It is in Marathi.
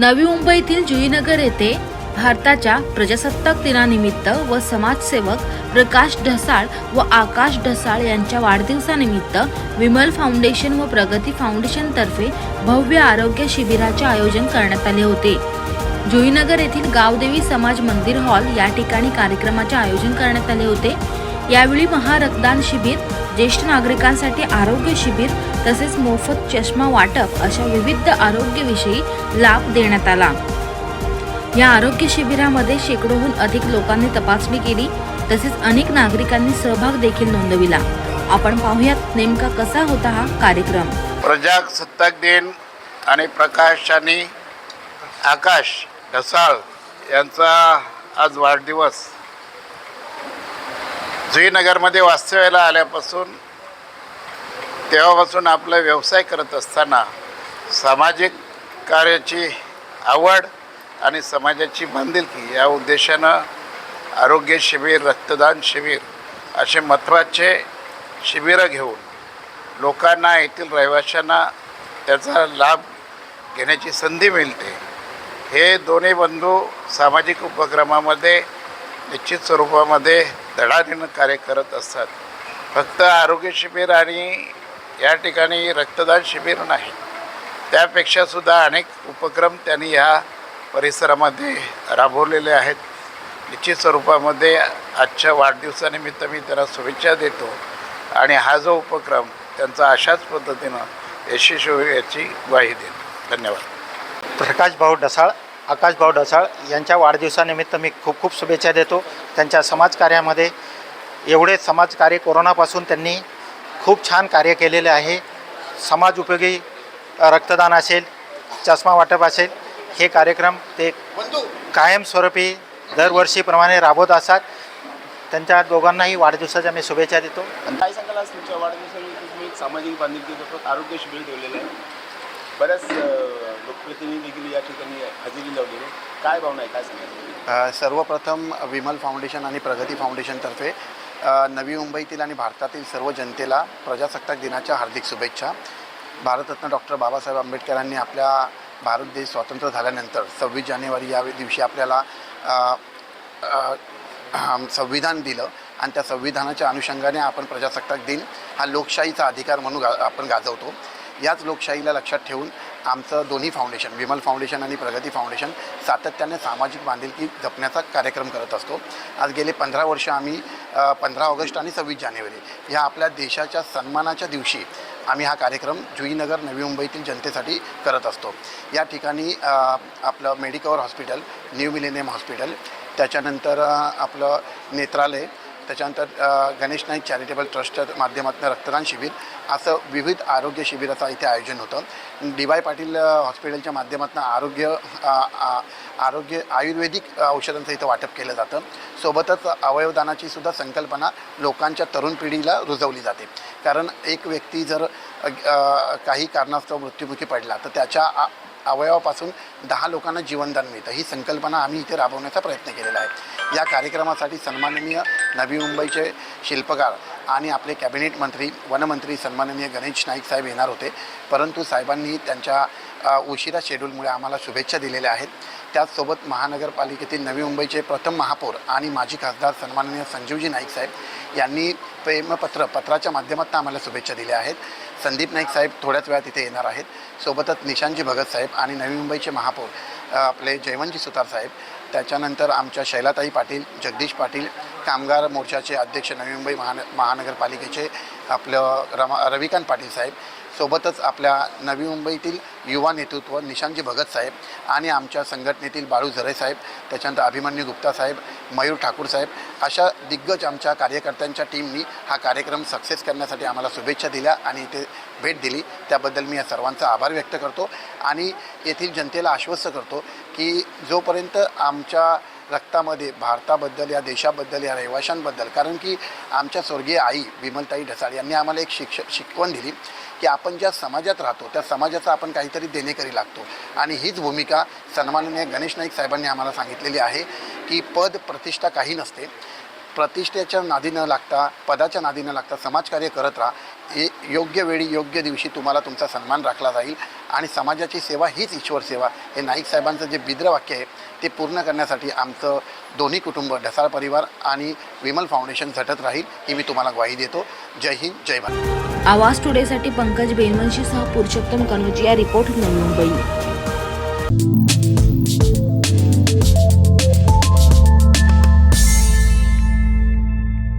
नवी मुंबईतील जुईनगर येथे भारताच्या प्रजासत्ताक दिनानिमित्त व समाजसेवक प्रकाश ढसाळ व आकाश ढसाळ यांच्या वाढदिवसानिमित्त विमल फाउंडेशन व प्रगती फाउंडेशन तर्फे भव्य आरोग्य शिबिराचे आयोजन करण्यात आले होते. जुईनगर येथील गावदेवी समाज मंदिर हॉल या ठिकाणी कार्यक्रमाचे आयोजन करण्यात आले होते. यावेळी महारक्तदान शिबिर ज्येष्ठ नागरिकांसाठी आरोग्य शिबिर तसेच मोफत चष्मा वाटप अशा विविध आरोग्यविषयी लाभ देण्यात आला. या आरोग्य शिबिरामध्ये शेकडोहून अधिक लोकांनी तपासणी केली तसेच अनेक नागरिकांनी सहभाग देखील नोंदविला. आपण पाहूयात नेमका कसा होता हा कार्यक्रम. प्रजासत्ताक दिन आणि प्रकाश आणि आकाश ढसाळ यांचा आज वाढदिवस. जुईनगरमध्ये वास्तव्याला आल्यापासून तेव्हापासून आपला व्यवसाय करत असताना सामाजिक कार्याची आवड आणि समाजाची बांधिलकी या उद्देशानं आरोग्य शिबिर रक्तदान शिबिर असे महत्त्वाचे शिबिरं घेऊन लोकांना येथील रहिवाशांना त्याचा लाभ घेण्याची संधी मिळते. हे दोन्ही बंधू सामाजिक उपक्रमामध्ये निश्चित स्वरूपामध्ये धडाडीनं कार्य करत असतात. फक्त आरोग्य शिबिर आणि या ठिकाणी रक्तदान शिबिर नाही. त्यापेक्षासुद्धा अनेक उपक्रम त्यांनी ह्या परिसरामध्ये राबवलेले आहेत. निश्चित स्वरूपामध्ये आजच्या वाढदिवसानिमित्त मी त्यांना शुभेच्छा देतो. आणि हा जो उपक्रम त्यांचा अशाच पद्धतीनं यशस्वी याची ग्वाही देतो. धन्यवाद. प्रकाश भाऊ ढसाळ आकाश भाऊ ढसाळ यांच्या वाढदिवसानिमित्त मी खूप खूप शुभेच्छा देतो. त्यांच्या समाजकार्यामध्ये एवढे समाजकार्य कोरोनापासून त्यांनी खूप छान कार्य केलेले आहे. समाज उपयोगी रक्तदान असेल चष्मा वाटप असेल हे कार्यक्रम ते कायमस्वरूपी दरवर्षीप्रमाणे राबवत असतात. त्यांच्या दोघांनाही वाढदिवसाच्या मी शुभेच्छा देतो. काय सांगाल आज तुमच्या वाढदिवसानिमित्त? तुम्ही एक सामाजिक बांधिलकीसोबत आरोग्य शिबिर ठेवलेलं आहे. बऱ्याच लोकप्रतिनिधी देखील या ठिकाणी हजेरी लावलेली आहे. काय भावना आहे? काय सर्वप्रथम विमल फाउंडेशन आणि प्रगती फाउंडेशनतर्फे नवी मुंबईतील आणि भारतातील सर्व जनतेला प्रजासत्ताक दिनाच्या हार्दिक शुभेच्छा. भारतरत्न डॉक्टर बाबासाहेब आंबेडकरांनी आपल्या भारत देश स्वतंत्र झाल्यानंतर सव्वीस जानेवारी या दिवशी आपल्याला संविधान दिलं आणि त्या संविधानाच्या अनुषंगाने आपण प्रजासत्ताक दिन हा लोकशाहीचा अधिकार म्हणून गा आपण गाजवतो. याच लोकशाहीला लक्षात ठेवून आमचं दोन्ही फाउंडेशन विमल फाउंडेशन आणि प्रगती फाउंडेशन सातत्याने सामाजिक बांधिलकी जपण्याचा कार्यक्रम करत असतो. आज गेले पंधरा वर्ष आम्ही पंधरा ऑगस्ट आणि सव्वीस जानेवारी ह्या आपल्या देशाच्या सन्मानाच्या दिवशी आम्ही हा कार्यक्रम जुईनगर नवी मुंबईतील जनतेसाठी करत असतो. या ठिकाणी आपलं Medicover hospital new millennium hospital त्याच्यानंतर आपलं नेत्रालय त्याच्यानंतर गणेश नाईक चॅरिटेबल ट्रस्टच्या माध्यमातून रक्तदान शिबिर असं विविध आरोग्य शिबिराचं इथे आयोजन होतं. डी वाय पाटील हॉस्पिटलच्या माध्यमातून आरोग्य आरोग्य आयुर्वेदिक औषधांचं इथं वाटप केलं जातं. सोबतच अवयवदानाची सुद्धा संकल्पना लोकांच्या तरुण पिढीला रुजवली जाते. कारण एक व्यक्ती जर काही कारणास्तव मृत्युमुखी पडला तर त्याच्या आ- अवयवापासून दहा लोकांना जीवनदान मिळतं. ही संकल्पना आम्ही इथे राबवण्याचा प्रयत्न केलेला आहे. या कार्यक्रमासाठी सन्माननीय नवी मुंबईचे शिल्पकार आणि आपले कॅबिनेट मंत्री वनमंत्री सन्माननीय गणेश नाईक साहेब येणार होते. परंतु साहेबांनी त्यांच्या उशिरा शेड्यूलमुळे आम्हाला शुभेच्छा दिलेल्या आहेत. त्याचसोबत महानगरपालिकेतील नवी मुंबईचे प्रथम महापौर आणि माजी खासदार सन्माननीय संजीवजी नाईक साहेब यांनी प्रेमपत्र पत्राच्या माध्यमातून आम्हाला शुभेच्छा दिल्या आहेत. संदीप नाईक साहेब थोड्याच वेळात इथे येणार आहेत. सोबतच निशांजी भगत साहेब आणि नवी मुंबईचे महापौर आपले जयवंतजी सुतार साहेब त्याच्यानंतर आमच्या शैलाताई पाटील जगदीश पाटील कामगार मोर्चाचे अध्यक्ष नवी मुंबई महान महानगरपालिकेचे आपलं रमा रविकांत पाटील साहेब सोबतच आपल्या नवी मुंबईतील युवा नेतृत्व निशांतजी भगत साहेब आणि आमच्या संघटनेतील बाळू झरे साहेब त्याच्यानंतर अभिमन्यू गुप्ता साहेब मयूर ठाकूर साहेब अशा दिग्गज आमच्या कार्यकर्त्यांच्या टीमनी हा कार्यक्रम सक्सेस करण्यासाठी आम्हाला शुभेच्छा दिल्या आणि इथे भेट दिली. त्याबद्दल मी या सर्वांचा आभार व्यक्त करतो आणि येथील जनतेला आश्वस्त करतो की जोपर्यंत आमच्या रक्तामध्ये भारताबद्दल या देशाबद्दल या रहिवाशांबद्दल. कारण की आमच्या स्वर्गीय आई विमलताई ढसाळ यांनी आम्हाला एक शिक्ष शिकवण दिली की आपण ज्या समाजात राहतो त्या समाजाचा आपण काहीतरी देणेकरी लागतो. आणि हीच भूमिका सन्माननीय गणेश नाईक साहेबांनी आम्हाला सांगितलेली आहे की पद प्रतिष्ठा काही नसते. प्रतिष्ठेच्या नादी न लागता पदाच्या नादी न लागता समाजकार्य करत राहा. हे योग्य वेळी योग्य दिवशी तुम्हाला तुमचा सन्मान राखला जाईल आणि समाजाची सेवा हीच ईश्वर सेवा. हे नाईक साहेबांचं जे बिद्र वाक्य आहे ते पूर्ण करण्यासाठी आमचं दोन्ही कुटुंब ढसाळ परिवार आणि विमल फाउंडेशन झटत राहील ही मी तुम्हाला ग्वाही देतो. जय हिंद जय भारत. आवाज टुडेसाठी पंकज बेनवंशीसह पुरुषोत्तम कनोजिया रिपोर्ट मुंबई.